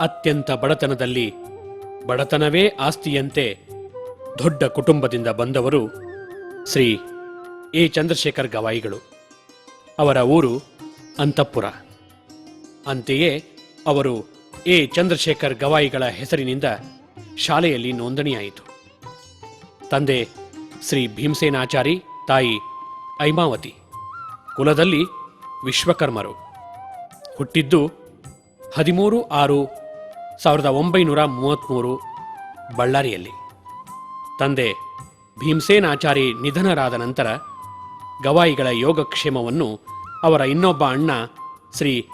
ಅತ್ಯಂತ ಬಡತನದಲ್ಲಿ, ಬಡತನವೇ ಆಸ್ತಿಯಂತೆ ದೊಡ್ಡ ಕುಟುಂಬದಿಂದ ಬಂದವರು ಶ್ರೀ ಎ. ಚಂದ್ರಶೇಖರ್ ಗವಾಯಿಗಳು. ಅವರ ಊರು ಅಂತಃಪುರ. ಅಂತೆಯೇ ಅವರು ಎ. ಚಂದ್ರಶೇಖರ್ ಗವಾಯಿಗಳ ಹೆಸರಿನಿಂದ ಶಾಲೆಯಲ್ಲಿ ನೋಂದಣಿಯಾಯಿತು. ತಂದೆ ಶ್ರೀ ಭೀಮಸೇನಾಚಾರಿ, ತಾಯಿ ಐಮಾವತಿ. ಕುಲದಲ್ಲಿ ವಿಶ್ವಕರ್ಮರು. ಹುಟ್ಟಿದ್ದು ಹದಿಮೂರು ಆರು ಸಾವಿರದ ಒಂಬೈನೂರ ಮೂವತ್ತ್ಮೂರು ಬಳ್ಳಾರಿಯಲ್ಲಿ. ತಂದೆ ಭೀಮಸೇನಾಚಾರಿ ನಿಧನರಾದ ನಂತರ ಗವಾಯಿಗಳ ಯೋಗಕ್ಷೇಮವನ್ನು ಅವರ ಇನ್ನೊಬ್ಬ ಅಣ್ಣ ಶ್ರೀ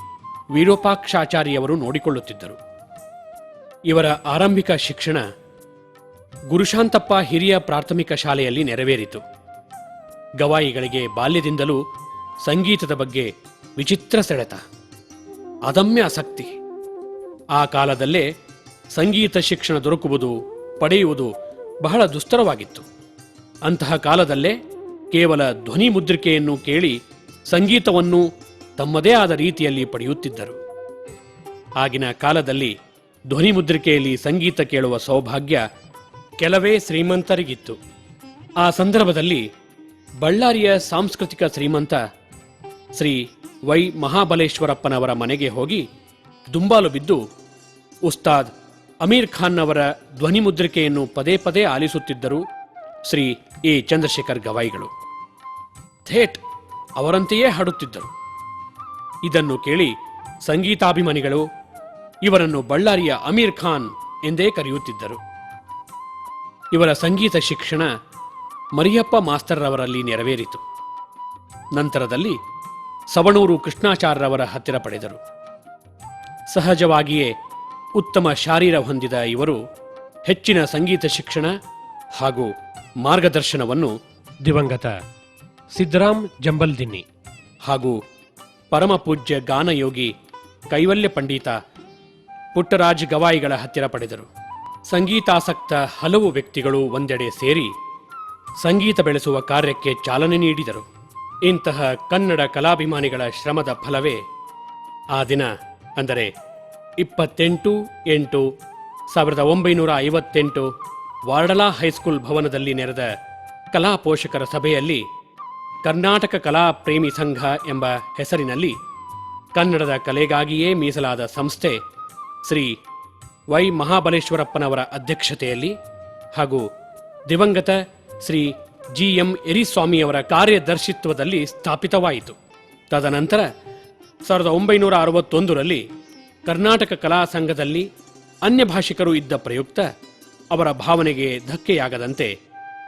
ವಿರೂಪಾಕ್ಷಾಚಾರ್ಯವರು ನೋಡಿಕೊಳ್ಳುತ್ತಿದ್ದರು. ಇವರ ಆರಂಭಿಕ ಶಿಕ್ಷಣ ಗುರುಶಾಂತಪ್ಪ ಹಿರಿಯ ಪ್ರಾಥಮಿಕ ಶಾಲೆಯಲ್ಲಿ ನೆರವೇರಿತು. ಗವಾಯಿಗಳಿಗೆ ಬಾಲ್ಯದಿಂದಲೂ ಸಂಗೀತದ ಬಗ್ಗೆ ವಿಚಿತ್ರ ಸೆಳೆತ, ಅದಮ್ಯ ಆಸಕ್ತಿ ಆ ಕಾಲದಲ್ಲೇ ಸಂಗೀತ ಶಿಕ್ಷಣ ದೊರಕುವುದು ಪಡೆಯುವುದು ಬಹಳ ದುಸ್ತರವಾಗಿತ್ತು. ಅಂತಹ ಕಾಲದಲ್ಲೇ ಕೇವಲ ಧ್ವನಿ ಮುದ್ರಿಕೆಯನ್ನು ಕೇಳಿ ಸಂಗೀತವನ್ನು ತಮ್ಮದೇ ಆದ ರೀತಿಯಲ್ಲಿ ಪಡೆಯುತ್ತಿದ್ದರು. ಆಗಿನ ಕಾಲದಲ್ಲಿ ಧ್ವನಿ ಮುದ್ರಿಕೆಯಲ್ಲಿ ಸಂಗೀತ ಕೇಳುವ ಸೌಭಾಗ್ಯ ಕೆಲವೇ ಶ್ರೀಮಂತರಿಗಿತ್ತು. ಆ ಸಂದರ್ಭದಲ್ಲಿ ಬಳ್ಳಾರಿಯ ಸಾಂಸ್ಕೃತಿಕ ಶ್ರೀಮಂತ ಶ್ರೀ ವೈ ಮಹಾಬಲೇಶ್ವರಪ್ಪನವರ ಮನೆಗೆ ಹೋಗಿ ದುಂಬಾಲು ಬಿದ್ದು ಉಸ್ತಾದ್ ಅಮೀರ್ ಖಾನ್ನವರ ಧ್ವನಿ ಮುದ್ರಿಕೆಯನ್ನು ಪದೇ ಪದೇ ಆಲಿಸುತ್ತಿದ್ದರು ಶ್ರೀ ಎ ಚಂದ್ರಶೇಖರ್ ಗವಾಯಿಗಳು. ಥೇಟ್ ಅವರಂತೆಯೇ ಹಾಡುತ್ತಿದ್ದರು. ಇದನ್ನು ಕೇಳಿ ಸಂಗೀತಾಭಿಮಾನಿಗಳು ಇವರನ್ನು ಬಳ್ಳಾರಿಯ ಅಮೀರ್ ಖಾನ್ ಎಂದೇ ಕರೆಯುತ್ತಿದ್ದರು. ಇವರ ಸಂಗೀತ ಶಿಕ್ಷಣ ಮರಿಯಪ್ಪ ಮಾಸ್ತರ್ರವರಲ್ಲಿ ನೆರವೇರಿತು. ನಂತರದಲ್ಲಿ ಸವಣೂರು ಕೃಷ್ಣಾಚಾರ್ಯರವರ ಹತ್ತಿರ ಪಡೆದರು. ಸಹಜವಾಗಿಯೇ ಉತ್ತಮ ಶಾರೀರ ಹೊಂದಿದ ಇವರು ಹೆಚ್ಚಿನ ಸಂಗೀತ ಶಿಕ್ಷಣ ಹಾಗೂ ಮಾರ್ಗದರ್ಶನವನ್ನು ದಿವಂಗತ ಸಿದ್ದರಾಮ್ ಜಂಬಲ್ದಿನ್ನಿ ಹಾಗೂ ಪರಮಪೂಜ್ಯ ಗಾನಯೋಗಿ ಕೈವಲ್ಯ ಪಂಡಿತ ಪುಟ್ಟರಾಜ್ ಗವಾಯಿಗಳ ಹತ್ತಿರ ಪಡೆದರು. ಸಂಗೀತಾಸಕ್ತ ಹಲವು ವ್ಯಕ್ತಿಗಳು ಒಂದೆಡೆ ಸೇರಿ ಸಂಗೀತ ಬೆಳೆಸುವ ಕಾರ್ಯಕ್ಕೆ ಚಾಲನೆ ನೀಡಿದರು. ಇಂತಹ ಕನ್ನಡ ಕಲಾಭಿಮಾನಿಗಳ ಶ್ರಮದ ಫಲವೇ ಆ ದಿನ, ಅಂದರೆ ಇಪ್ಪತ್ತೆಂಟು, ಎಂಟು, ಸಾವಿರದ ಒಂಬೈನೂರ ಐವತ್ತೆಂಟು ವಾರ್ಡಲಾ ಹೈಸ್ಕೂಲ್ ಭವನದಲ್ಲಿ ನೆರೆದ ಕಲಾ ಪೋಷಕರ ಸಭೆಯಲ್ಲಿ ಕರ್ನಾಟಕ ಕಲಾ ಪ್ರೇಮಿ ಸಂಘ ಎಂಬ ಹೆಸರಿನಲ್ಲಿ ಕನ್ನಡದ ಕಲೆಗಾಗಿಯೇ ಮೀಸಲಾದ ಸಂಸ್ಥೆ ಶ್ರೀ ವೈ ಮಹಾಬಲೇಶ್ವರಪ್ಪನವರ ಅಧ್ಯಕ್ಷತೆಯಲ್ಲಿ ಹಾಗೂ ದಿವಂಗತ ಶ್ರೀ ಜಿ ಎಂ ಎರಿಸ್ವಾಮಿಯವರ ಕಾರ್ಯದರ್ಶಿತ್ವದಲ್ಲಿ ಸ್ಥಾಪಿತವಾಯಿತು. ತದನಂತರ ಸಾವಿರದ ಒಂಬೈನೂರ ಅರವತ್ತೊಂದರಲ್ಲಿ ಕರ್ನಾಟಕ ಕಲಾ ಸಂಘದಲ್ಲಿ ಅನ್ಯ ಭಾಷಿಕರು ಇದ್ದ ಪ್ರಯುಕ್ತ ಅವರ ಭಾವನೆಗೆ ಧಕ್ಕೆಯಾಗದಂತೆ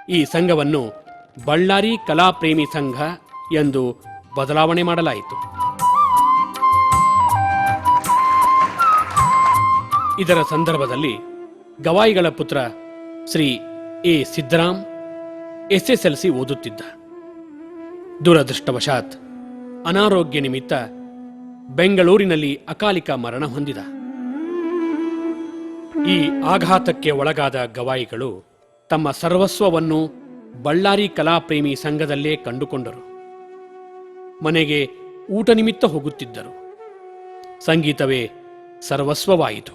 ಈ ಸಂಘವನ್ನು ಬಳ್ಳಾರಿ ಕಲಾ ಪ್ರೇಮಿ ಸಂಘ ಎಂದು ಬದಲಾವಣೆ ಮಾಡಲಾಯಿತು. ಇದರ ಸಂದರ್ಭದಲ್ಲಿ ಗವಾಯಿಗಳ ಪುತ್ರ ಶ್ರೀ ಎ ಸಿದ್ದರಾಮ್ ಎಸ್ಎಸ್ಎಲ್ಸಿ ಓದುತ್ತಿದ್ದ. ದುರದೃಷ್ಟವಶಾತ್ ಅನಾರೋಗ್ಯ ನಿಮಿತ್ತ ಬೆಂಗಳೂರಿನಲ್ಲಿ ಅಕಾಲಿಕ ಮರಣ ಹೊಂದಿದ. ಈ ಆಘಾತಕ್ಕೆ ಒಳಗಾದ ಗವಾಯಿಗಳು ತಮ್ಮ ಸರ್ವಸ್ವವನ್ನು ಬಳ್ಳಾರಿ ಕಲಾಪ್ರೇಮಿ ಸಂಘದಲ್ಲೇ ಕಂಡುಕೊಂಡರು. ಮನೆಗೆ ಊಟ ನಿಮಿತ್ತ ಹೋಗುತ್ತಿದ್ದರು. ಸಂಗೀತವೇ ಸರ್ವಸ್ವವಾಯಿತು.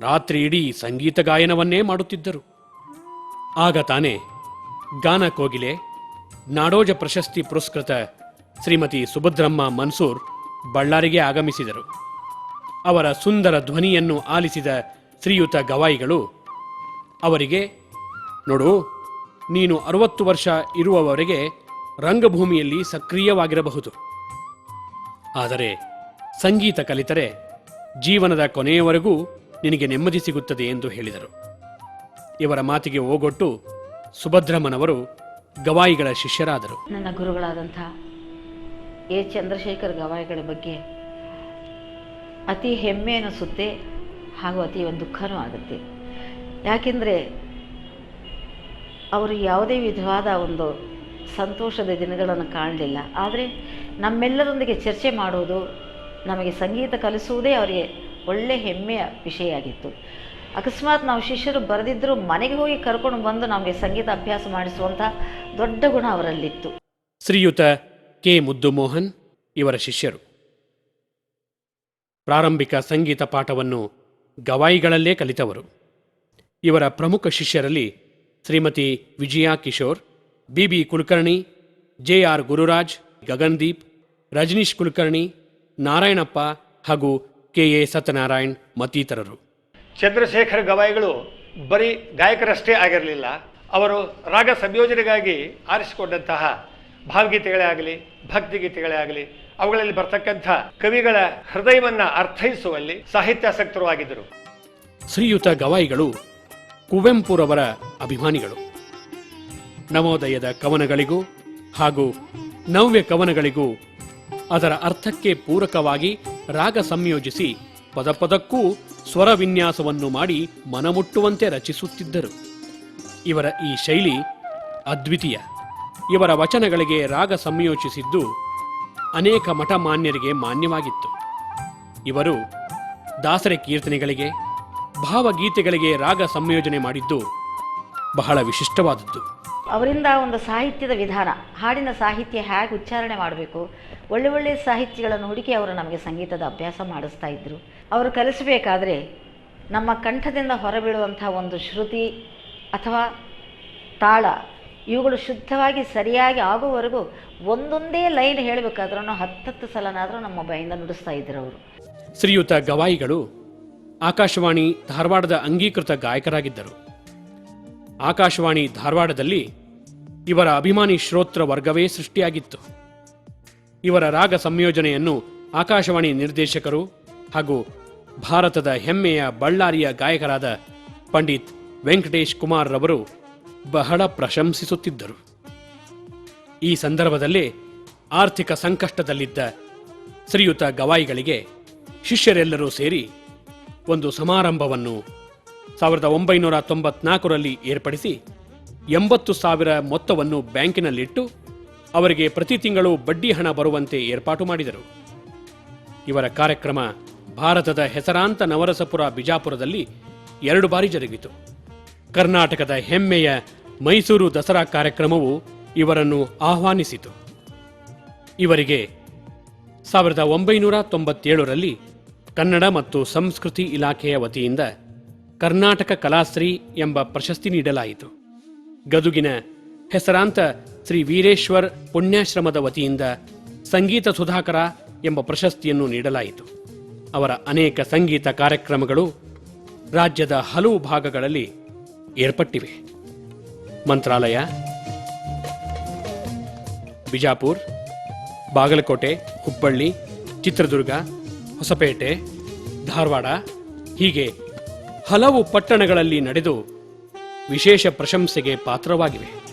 ರಾತ್ರಿ ಇಡೀ ಸಂಗೀತ ಗಾಯನವನ್ನೇ ಮಾಡುತ್ತಿದ್ದರು. ಆಗ ತಾನೇ ಗಾನ ಕೋಗಿಲೆ, ನಾಡೋಜ ಪ್ರಶಸ್ತಿ ಪುರಸ್ಕೃತ ಶ್ರೀಮತಿ ಸುಭದ್ರಮ್ಮ ಮನ್ಸೂರ್ ಬಳ್ಳಾರಿಗೆ ಆಗಮಿಸಿದರು. ಅವರ ಸುಂದರ ಧ್ವನಿಯನ್ನು ಆಲಿಸಿದ ಶ್ರೀಯುತ ಗವಾಯಿಗಳು, ಅವರಿಗೆ, ನೋಡು, ನೀನು ಅರವತ್ತು ವರ್ಷ ಇರುವವರೆಗೆ ರಂಗಭೂಮಿಯಲ್ಲಿ ಸಕ್ರಿಯವಾಗಿರಬಹುದು. ಆದರೆ ಸಂಗೀತ ಕಲಿತರೆ ಜೀವನದ ಕೊನೆಯವರೆಗೂ ನಿನಗೆ ನೆಮ್ಮದಿ ಸಿಗುತ್ತದೆ ಎಂದು ಹೇಳಿದರು. ಇವರ ಮಾತಿಗೆ ಓಗೊಟ್ಟು ಸುಭದ್ರಮ್ಮನವರು ಗವಾಯಿಗಳ ಶಿಷ್ಯರಾದರು. ನನ್ನ ಗುರುಗಳಾದಂಥ ಎ ಚಂದ್ರಶೇಖರ್ ಗವಾಯಿಗಳ ಬಗ್ಗೆ ಅತಿ ಹೆಮ್ಮೆ ಅನಿಸುತ್ತೆ ಹಾಗೂ ಅತಿ ಒಂದು ದುಃಖನೂ ಆಗುತ್ತೆ. ಯಾಕೆಂದರೆ ಅವರು ಯಾವುದೇ ವಿಧವಾದ ಒಂದು ಸಂತೋಷದ ದಿನಗಳನ್ನು ಕಾಣಲಿಲ್ಲ. ಆದರೆ ನಮ್ಮೆಲ್ಲರೊಂದಿಗೆ ಚರ್ಚೆ ಮಾಡುವುದು ನಮಗೆ ಸಂಗೀತ ಕಲಿಸುವುದೇ ಅವರಿಗೆ ಒಳ್ಳೆ ಹೆಮ್ಮೆಯ ವಿಷಯ ಆಗಿತ್ತು. ಅಕಸ್ಮಾತ್ ನಾವು ಶಿಷ್ಯರು ಬರೆದಿದ್ದರೂ ಮನೆಗೆ ಹೋಗಿ ಕರ್ಕೊಂಡು ಬಂದು ನಮಗೆ ಸಂಗೀತ ಅಭ್ಯಾಸ ಮಾಡಿಸುವಂಥ ದೊಡ್ಡ ಗುಣ ಅವರಲ್ಲಿತ್ತು. ಶ್ರೀಯುತ ಕೆ ಮುದ್ದುಮೋಹನ್ ಇವರ ಶಿಷ್ಯರು. ಪ್ರಾರಂಭಿಕ ಸಂಗೀತ ಪಾಠವನ್ನು ಗವಾಯಿಗಳಲ್ಲೇ ಕಲಿತವರು. ಇವರ ಪ್ರಮುಖ ಶಿಷ್ಯರಲ್ಲಿ Shrimati Vijaya Kishore B B Kulkarni J R Gururaj, Gagandeep, Rajneesh Kulkarni, Narayanappa ಹಾಗೂ ಕೆ ಎ ಸತ್ಯನಾರಾಯಣ್ ಮತ್ತಿತರರು. ಚಂದ್ರಶೇಖರ್ ಗವಾಯಿಗಳು ಬರೀ ಗಾಯಕರಷ್ಟೇ ಆಗಿರಲಿಲ್ಲ, ಅವರು ರಾಗ ಸಂಯೋಜನೆಗಾಗಿ ಆರಿಸಿಕೊಂಡಂತಹ ಭಾವಗೀತೆಗಳೇ ಆಗಲಿ, ಭಕ್ತಿಗೀತೆಗಳೇ ಆಗಲಿ, ಅವುಗಳಲ್ಲಿ ಬರ್ತಕ್ಕಂಥ ಕವಿಗಳ ಹೃದಯವನ್ನ ಅರ್ಥೈಸುವಲ್ಲಿ ಸಾಹಿತ್ಯಾಸಕ್ತರು ಆಗಿದ್ದರು ಶ್ರೀಯುತ ಗವಾಯಿಗಳು ಕುವೆಂಪುರವರ ಅಭಿಮಾನಿಗಳು. ನವೋದಯದ ಕವನಗಳಿಗೂ ಹಾಗೂ ನವ್ಯ ಕವನಗಳಿಗೂ ಅದರ ಅರ್ಥಕ್ಕೆ ಪೂರಕವಾಗಿ ರಾಗ ಸಂಯೋಜಿಸಿ ಪದಪದಕ್ಕೂ ಸ್ವರ ವಿನ್ಯಾಸವನ್ನು ಮಾಡಿ ಮನಮುಟ್ಟುವಂತೆ ರಚಿಸುತ್ತಿದ್ದರು. ಇವರ ಈ ಶೈಲಿ ಅದ್ವಿತೀಯ. ಇವರ ವಚನಗಳಿಗೆ ರಾಗ ಸಂಯೋಜಿಸಿದ್ದು ಅನೇಕ ಮಠಮಾನ್ಯರಿಗೆ ಮಾನ್ಯವಾಗಿತ್ತು. ಇವರು ದಾಸರ ಕೀರ್ತನೆಗಳಿಗೆ, ಭಾವಗೀತೆಗಳಿಗೆ ರಾಗ ಸಂಯೋಜನೆ ಮಾಡಿದ್ದು ಬಹಳ ವಿಶಿಷ್ಟವಾದದ್ದು. ಅವರಿಂದ ಒಂದು ಸಾಹಿತ್ಯದ ವಿಧಾನ, ಹಾಡಿನ ಸಾಹಿತ್ಯ ಹೇಗೆ ಉಚ್ಚಾರಣೆ ಮಾಡಬೇಕು, ಒಳ್ಳೆ ಒಳ್ಳೆ ಸಾಹಿತ್ಯಗಳನ್ನು ಹುಡುಕಿ ಅವರು ನಮಗೆ ಸಂಗೀತದ ಅಭ್ಯಾಸ ಮಾಡಿಸ್ತಾ ಇದ್ದರು ಅವರು ಕಲಿಸಬೇಕಾದ್ರೆ ನಮ್ಮ ಕಂಠದಿಂದ ಹೊರಬೀಳುವಂಥ ಒಂದು ಶ್ರುತಿ ಅಥವಾ ತಾಳ ಇವುಗಳು ಶುದ್ಧವಾಗಿ ಸರಿಯಾಗಿ ಆಗುವವರೆಗೂ ಒಂದೊಂದೇ ಲೈನ್ ಹೇಳಬೇಕಾದ್ರೂ ಹತ್ತತ್ತು ಸಲನಾದರೂ ನಮ್ಮ ಬಾಯಿಂದ ನುಡಿಸ್ತಾ ಇದ್ದರು ಅವರು. ಶ್ರೀಯುತ ಗವಾಯಿಗಳು ಆಕಾಶವಾಣಿ ಧಾರವಾಡದ ಅಂಗೀಕೃತ ಗಾಯಕರಾಗಿದ್ದರು. ಆಕಾಶವಾಣಿ ಧಾರವಾಡದಲ್ಲಿ ಇವರ ಅಭಿಮಾನಿ ಶ್ರೋತ್ರ ವರ್ಗವೇ ಸೃಷ್ಟಿಯಾಗಿತ್ತು. ಇವರ ರಾಗ ಸಂಯೋಜನೆಯನ್ನು ಆಕಾಶವಾಣಿ ನಿರ್ದೇಶಕರು ಹಾಗೂ ಭಾರತದ ಹೆಮ್ಮೆಯ ಬಳ್ಳಾರಿಯ ಗಾಯಕರಾದ ಪಂಡಿತ್ ವೆಂಕಟೇಶ್ ಕುಮಾರ್ ರವರು ಬಹಳ ಪ್ರಶಂಸಿಸುತ್ತಿದ್ದರು. ಈ ಸಂದರ್ಭದಲ್ಲೇ ಆರ್ಥಿಕ ಸಂಕಷ್ಟದಲ್ಲಿದ್ದ ಶ್ರೀಯುತ ಗವಾಯಿಗಳಿಗೆ ಶಿಷ್ಯರೆಲ್ಲರೂ ಸೇರಿ ಒಂದು ಸಮಾರಂಭವನ್ನು ಸಾವಿರದ ಒಂಬೈನೂರ ತೊಂಬತ್ನಾಲ್ಕರಲ್ಲಿ ಏರ್ಪಡಿಸಿ ಎಂಬತ್ತು ಸಾವಿರ ಮೊತ್ತವನ್ನು ಬ್ಯಾಂಕಿನಲ್ಲಿಟ್ಟು ಅವರಿಗೆ ಪ್ರತಿ ತಿಂಗಳು ಬಡ್ಡಿ ಹಣ ಬರುವಂತೆ ಏರ್ಪಾಟು ಮಾಡಿದರು. ಇವರ ಕಾರ್ಯಕ್ರಮ ಭಾರತದ ಹೆಸರಾಂತ ನವರಸಪುರ ಬಿಜಾಪುರದಲ್ಲಿ ಎರಡು ಬಾರಿ ಜರುಗಿತು. ಕರ್ನಾಟಕದ ಹೆಮ್ಮೆಯ ಮೈಸೂರು ದಸರಾ ಕಾರ್ಯಕ್ರಮವು ಇವರನ್ನು ಆಹ್ವಾನಿಸಿತು. ಇವರಿಗೆ ಸಾವಿರದ ಒಂಬೈನೂರ ತೊಂಬತ್ತೇಳರಲ್ಲಿ ಕನ್ನಡ ಮತ್ತು ಸಂಸ್ಕೃತಿ ಇಲಾಖೆಯ ವತಿಯಿಂದ ಕರ್ನಾಟಕ ಕಲಾಶ್ರೀ ಎಂಬ ಪ್ರಶಸ್ತಿ ನೀಡಲಾಯಿತು. ಗದುಗಿನ ಹೆಸರಾಂತ ಶ್ರೀ ವೀರೇಶ್ವರ್ ಪುಣ್ಯಾಶ್ರಮದ ವತಿಯಿಂದ ಸಂಗೀತ ಸುಧಾಕರ ಎಂಬ ಪ್ರಶಸ್ತಿಯನ್ನು ನೀಡಲಾಯಿತು. ಅವರ ಅನೇಕ ಸಂಗೀತ ಕಾರ್ಯಕ್ರಮಗಳು ರಾಜ್ಯದ ಹಲವು ಭಾಗಗಳಲ್ಲಿ ಏರ್ಪಟ್ಟಿವೆ. ಮಂತ್ರಾಲಯ, ಬಿಜಾಪುರ್, ಬಾಗಲಕೋಟೆ, ಹುಬ್ಬಳ್ಳಿ, ಚಿತ್ರದುರ್ಗ, ಹೊಸಪೇಟೆ, ಧಾರವಾಡ ಹೀಗೆ ಹಲವು ಪಟ್ಟಣಗಳಲ್ಲಿ ನಡೆದು ವಿಶೇಷ ಪ್ರಶಂಸೆಗೆ ಪಾತ್ರವಾಗಿವೆ.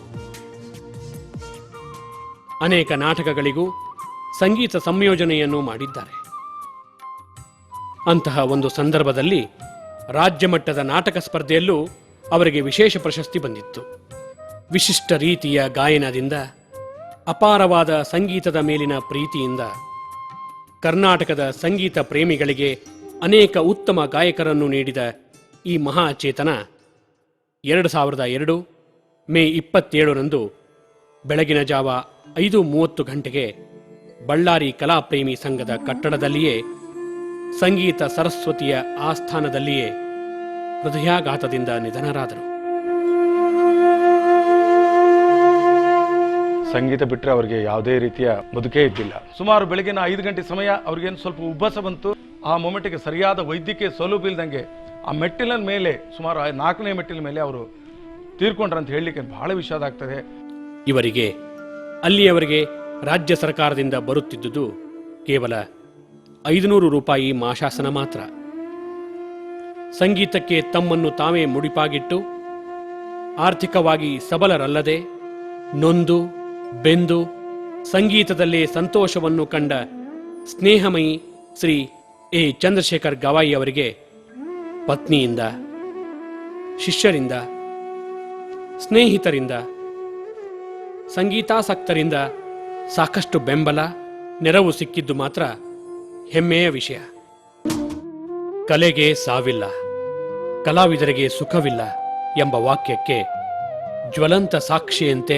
ಅನೇಕ ನಾಟಕಗಳಿಗೂ ಸಂಗೀತ ಸಂಯೋಜನೆಯನ್ನು ಮಾಡಿದ್ದಾರೆ. ಅಂತಹ ಒಂದು ಸಂದರ್ಭದಲ್ಲಿ ರಾಜ್ಯ ಮಟ್ಟದ ನಾಟಕ ಸ್ಪರ್ಧೆಯಲ್ಲೂ ಅವರಿಗೆ ವಿಶೇಷ ಪ್ರಶಸ್ತಿ ಬಂದಿತ್ತು. ವಿಶಿಷ್ಟ ರೀತಿಯ ಗಾಯನದಿಂದ, ಅಪಾರವಾದ ಸಂಗೀತದ ಮೇಲಿನ ಪ್ರೀತಿಯಿಂದ ಕರ್ನಾಟಕದ ಸಂಗೀತ ಪ್ರೇಮಿಗಳಿಗೆ ಅನೇಕ ಉತ್ತಮ ಗಾಯಕರನ್ನು ನೀಡಿದ ಈ ಮಹಾಚೇತನ ಎರಡು ಸಾವಿರದ ಎರಡು ಮೇ ಇಪ್ಪತ್ತೇಳರಂದು ಬೆಳಗಿನ ಜಾವ ಐದು ಮೂವತ್ತು ಗಂಟೆಗೆ ಬಳ್ಳಾರಿ ಕಲಾಪ್ರೇಮಿ ಸಂಘದ ಕಟ್ಟಡದಲ್ಲಿಯೇ ಸಂಗೀತ ಸರಸ್ವತಿಯ ಆಸ್ಥಾನದಲ್ಲಿಯೇ ಹೃದಯಾಘಾತದಿಂದ ನಿಧನರಾದರು. ಸಂಗೀತ ಬಿಟ್ಟರೆ ಅವರಿಗೆ ಯಾವುದೇ ರೀತಿಯ ಬದುಕೇ ಇದ್ದಿಲ್ಲ. ಸುಮಾರು ಬೆಳಗಿನ ಐದು ಗಂಟೆ ಸಮಯ ಅವ್ರಿಗೇನು ಸ್ವಲ್ಪ ಉಬ್ಬಸ ಬಂತು. ಆ ಮೊಮೆಂಟ್ಗೆ ಸರಿಯಾದ ವೈದ್ಯಕೀಯ ಸೌಲಭ್ಯ ಇಲ್ದಂಗೆ ಆ ಮೆಟ್ಟಿಲಿನ ಮೇಲೆ ಸುಮಾರು ನಾಲ್ಕನೇ ಮೆಟ್ಟಿಲ ಮೇಲೆ ಅವರು ತೀರ್ಕೊಂಡ್ರಂತ ಹೇಳಲಿಕ್ಕೆ ಬಹಳ ವಿಷಾದ ಆಗ್ತದೆ. ಇವರಿಗೆ ಅಲ್ಲಿಯವರಿಗೆ ರಾಜ್ಯ ಸರ್ಕಾರದಿಂದ ಬರುತ್ತಿದ್ದುದು ಕೇವಲ ಐದುನೂರು ರೂಪಾಯಿ ಮಾಶಾಸನ ಮಾತ್ರ. ಸಂಗೀತಕ್ಕೆ ತಮ್ಮನ್ನು ತಾವೇ ಮುಡಿಪಾಗಿಟ್ಟು, ಆರ್ಥಿಕವಾಗಿ ಸಬಲರಲ್ಲದೆ, ನೊಂದು, ಬೆಂದು, ಸಂಗೀತದಲ್ಲೇ ಸಂತೋಷವನ್ನು ಕಂಡ ಸ್ನೇಹಮಯಿ ಶ್ರೀ ಎ. ಚಂದ್ರಶೇಖರ್ ಗವಾಯಿ ಅವರಿಗೆ ಪತ್ನಿಯಿಂದ, ಶಿಷ್ಯರಿಂದ, ಸ್ನೇಹಿತರಿಂದ, ಸಂಗೀತಾಸಕ್ತರಿಂದ ಸಾಕಷ್ಟು ಬೆಂಬಲ, ನೆರವು ಸಿಕ್ಕಿದ್ದು ಮಾತ್ರ ಹೆಮ್ಮೆಯ ವಿಷಯ. ಕಲೆಗೆ ಸಾವಿಲ್ಲ, ಕಲಾವಿದರಿಗೆ ಸುಖವಿಲ್ಲ ಎಂಬ ವಾಕ್ಯಕ್ಕೆ ಜ್ವಲಂತ ಸಾಕ್ಷಿಯಂತೆ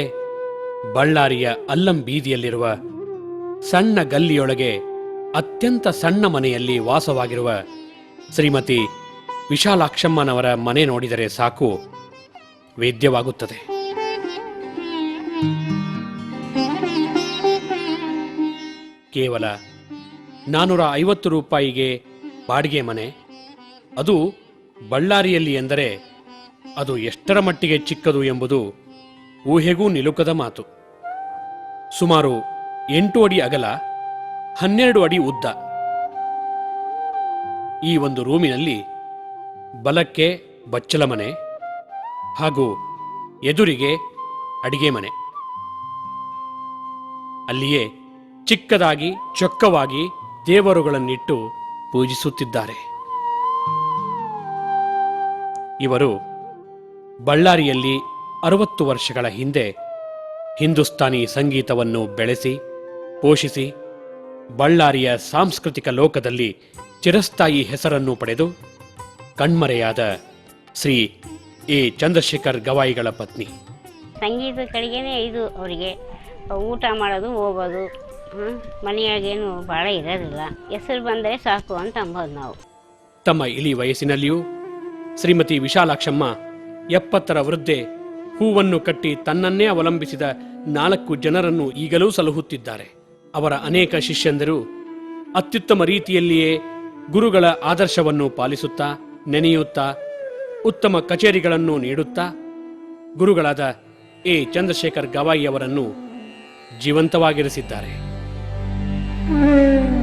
ಬಳ್ಳಾರಿಯ ಅಲ್ಲಂ ಬೀದಿಯಲ್ಲಿರುವ ಸಣ್ಣ ಗಲ್ಲಿಯೊಳಗೆ ಅತ್ಯಂತ ಸಣ್ಣ ಮನೆಯಲ್ಲಿ ವಾಸವಾಗಿರುವ ಶ್ರೀಮತಿ ವಿಶಾಲಾಕ್ಷಮ್ಮನವರ ಮನೆ ನೋಡಿದರೆ ಸಾಕು, ವೇದ್ಯವಾಗುತ್ತದೆ. ಕೇವಲ ನಾನ್ನೂರ ಐವತ್ತು ರೂಪಾಯಿಗೆ ಬಾಡಿಗೆ ಮನೆ. ಅದು ಬಳ್ಳಾರಿಯಲ್ಲಿ ಎಂದರೆ ಅದು ಎಷ್ಟರ ಮಟ್ಟಿಗೆ ಚಿಕ್ಕದು ಎಂಬುದು ಊಹೆಗೂ ನಿಲುಕದ ಮಾತು. ಸುಮಾರು ಎಂಟು ಅಡಿ ಅಗಲ, ಹನ್ನೆರಡು ಅಡಿ ಉದ್ದ. ಈ ಒಂದು ರೂಮಿನಲ್ಲಿ ಬಲಕ್ಕೆ ಬಚ್ಚಲ ಮನೆ ಹಾಗೂ ಎದುರಿಗೆ ಅಡಿಗೆ ಮನೆ. ಅಲ್ಲಿಯೇ ಚಿಕ್ಕದಾಗಿ ಚೊಕ್ಕವಾಗಿ ದೇವರುಗಳನ್ನಿಟ್ಟು ಪೂಜಿಸುತ್ತಿದ್ದಾರೆ. ಇವರು ಬಳ್ಳಾರಿಯಲ್ಲಿ ಅರವತ್ತು ವರ್ಷಗಳ ಹಿಂದೆ ಹಿಂದೂಸ್ತಾನಿ ಸಂಗೀತವನ್ನು ಬೆಳೆಸಿ, ಪೋಷಿಸಿ, ಬಳ್ಳಾರಿಯ ಸಾಂಸ್ಕೃತಿಕ ಲೋಕದಲ್ಲಿ ಚಿರಸ್ಥಾಯಿ ಹೆಸರನ್ನು ಪಡೆದು ಕಣ್ಮರೆಯಾದ ಶ್ರೀ ಎ. ಚಂದ್ರಶೇಖರ್ ಗವಾಯಿಗಳ ಪತ್ನಿ. ಸಂಗೀತ ಕಡೆಗೇನೆ ಇದು ಅವರಿಗೆ ಊಟ ಮಾಡೋದು, ಹೋಗೋದು. ಮನೆಯಾಗೇನು ಭಾಳ ಇರೋದಿಲ್ಲ. ಹೆಸರು ಬಂದರೆ ಸಾಕು ಅಂತ ಅಂಬೋದು ನಾವು. ತಮ್ಮ ಇಳಿ ವಯಸ್ಸಿನಲ್ಲಿಯೂ ಶ್ರೀಮತಿ ವಿಶಾಲಾಕ್ಷಮ್ಮ ಎಪ್ಪತ್ತರ ವೃದ್ಧೆ ಹೂವನ್ನು ಕಟ್ಟಿ ತನ್ನನ್ನೇ ಅವಲಂಬಿಸಿದ ನಾಲ್ಕು ಜನರನ್ನು ಈಗಲೂ ಸಲಹುತ್ತಿದ್ದಾರೆ. ಅವರ ಅನೇಕ ಶಿಷ್ಯಂದರು ಅತ್ಯುತ್ತಮ ರೀತಿಯಲ್ಲಿಯೇ ಗುರುಗಳ ಆದರ್ಶವನ್ನು ಪಾಲಿಸುತ್ತಾ, ನೆನೆಯುತ್ತಾ, ಉತ್ತಮ ಕಚೇರಿಗಳನ್ನು ನೀಡುತ್ತಾ, ಗುರುಗಳಾದ ಎ. ಚಂದ್ರಶೇಖರ್ ಗವಾಯಿ ಅವರನ್ನು ಜೀವಂತವಾಗಿರಿಸಿದ್ದಾರೆ. Mm.